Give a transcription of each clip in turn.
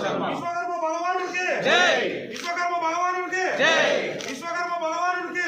విశ్వకర్మ. భగవానుడికి విశ్వకర్మ భగవానుడికి విశ్వకర్మ భగవానుడికి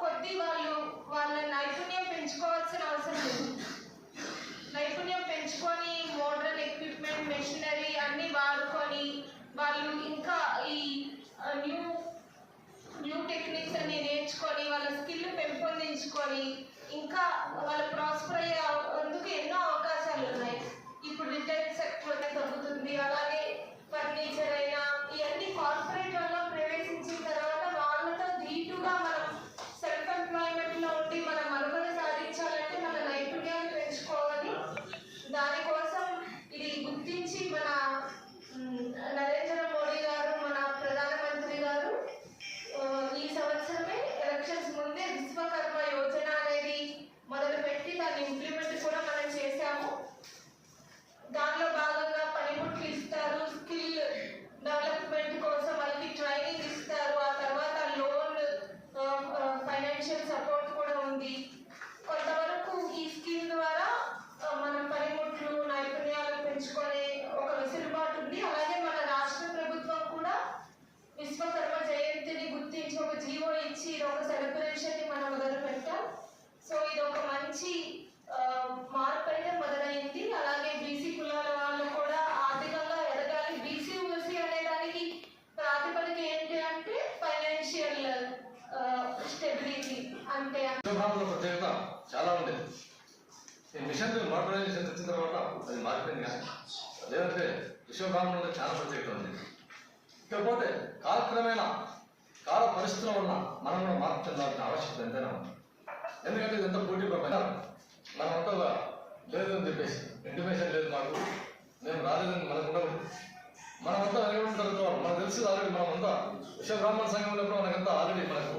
కొద్ది వాళ్ళు వాళ్ళ నైపుణ్యం పెంచుకోవాల్సిన చేసుకొని ఇంకా వాళ్ళు ప్రాస్పర్ అయ్యే అందుకు ఎన్నో అవకాశాలు ఉన్నాయి ఇప్పుడు రిటైర్స్ అంటే ప్రత్యేకత చాలా ఉండేది. ఈ మిషన్ మోటరైజేషన్ వచ్చిన తర్వాత అది మారిపోయింది కానీ లేదంటే విశ్వబ్రాహ్మణులకు చాలా ప్రత్యేకత ఉంది. ఇకపోతే కాలక్రమేణా కాల పరిస్థితుల వలన మనం కూడా మార్పు చెందాల్సిన ఆవశ్యకత ఎంతైనా ఉంది. ఎందుకంటే ఇదంతా పోటీ ప్రపంచం మనమంతా ఒక లేదు అని చెప్పేసి ఇంటిమేషన్ లేదు మాకు మేము రాలేదని మనకు ఉండదు మనమంతా వెనక తర్వాత మనకు తెలిసి ఆల్రెడీ మనమంతా. విశ్వబ్రాహ్మణ సంఘంలో కూడా మనకంతా ఆల్రెడీ మనకు